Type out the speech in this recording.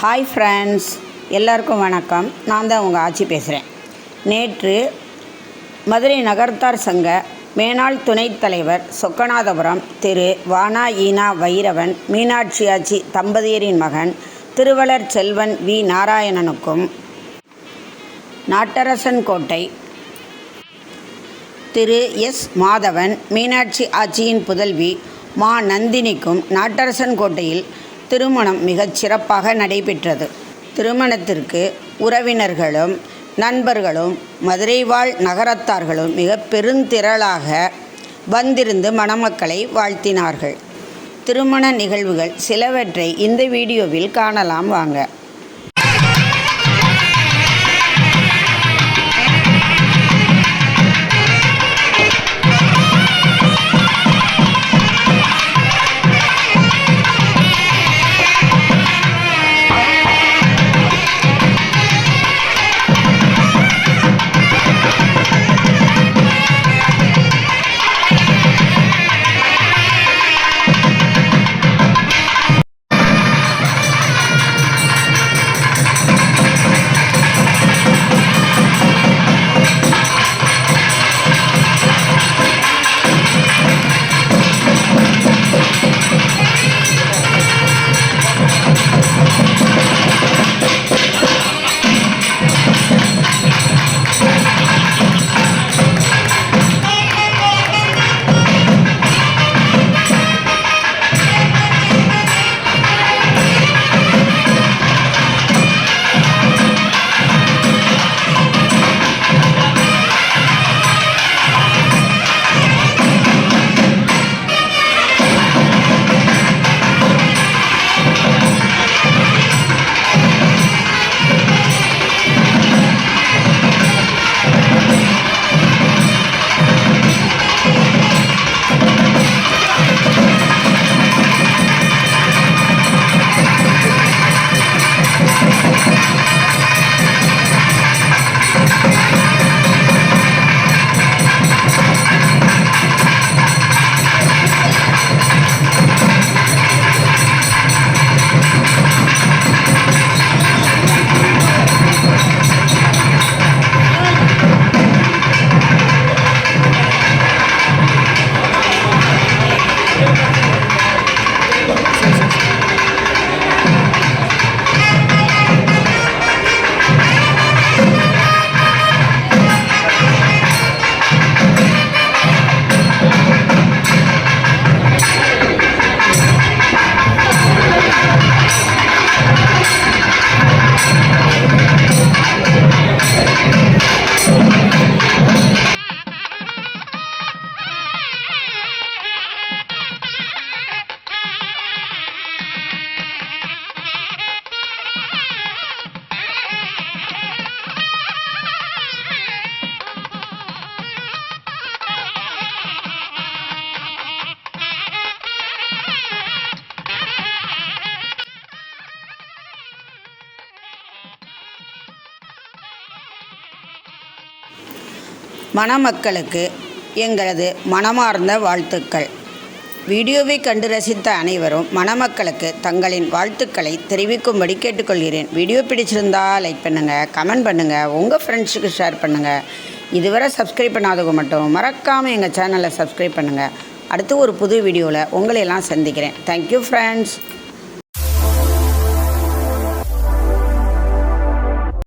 Hi friends எல்லாருக்கும் வணக்கம். நான் தான் உங்கள் ஆட்சி பேசுகிறேன் நேற்று மதுரை நகர்த்தார் சங்க மேனாள் துணைத் தலைவர் சொக்கநாதபுரம் திரு வானா ஈனா வைரவன் மீனாட்சியாச்சி தம்பதியரின் மகன் திருவளர் செல்வன் வி. நாராயணனுக்கும் நாட்டரசன் கோட்டை திரு எஸ். மாதவன் மீனாட்சி ஆட்சியின் புதல்வி மா. நந்தினிக்கும் நாட்டரசன் கோட்டையில் திருமணம் மிகச் சிறப்பாக நடைபெற்றது. திருமணத்திற்கு உறவினர்களும் நண்பர்களும் மதுரை வாழ் நகரத்தார்களும் மிக பெருந்திரளாக வந்திருந்து மணமக்களை வாழ்த்தினார்கள். திருமண நிகழ்வுகள் சிலவற்றை இந்த வீடியோவில் காணலாம். வாங்க. மணமக்களுக்கு எங்களது மனமார்ந்த வாழ்த்துக்கள். வீடியோவை கண்டு ரசித்த அனைவரும் மணமக்களுக்கு தங்களின் வாழ்த்துக்களை தெரிவிக்கும்படி கேட்டுக்கொள்கிறேன். வீடியோ பிடிச்சிருந்தா லைக் பண்ணுங்கள் கமெண்ட் பண்ணுங்கள் உங்கள் ஃப்ரெண்ட்ஸுக்கு ஷேர் பண்ணுங்கள் இதுவரை சப்ஸ்கிரைப் பண்ணாதவங்க மட்டும் மறக்காமல் எங்கள் சேனலை சப்ஸ்கிரைப் பண்ணுங்கள் அடுத்து ஒரு புது வீடியோவில் உங்களையெல்லாம் சந்திக்கிறேன். Thank you friends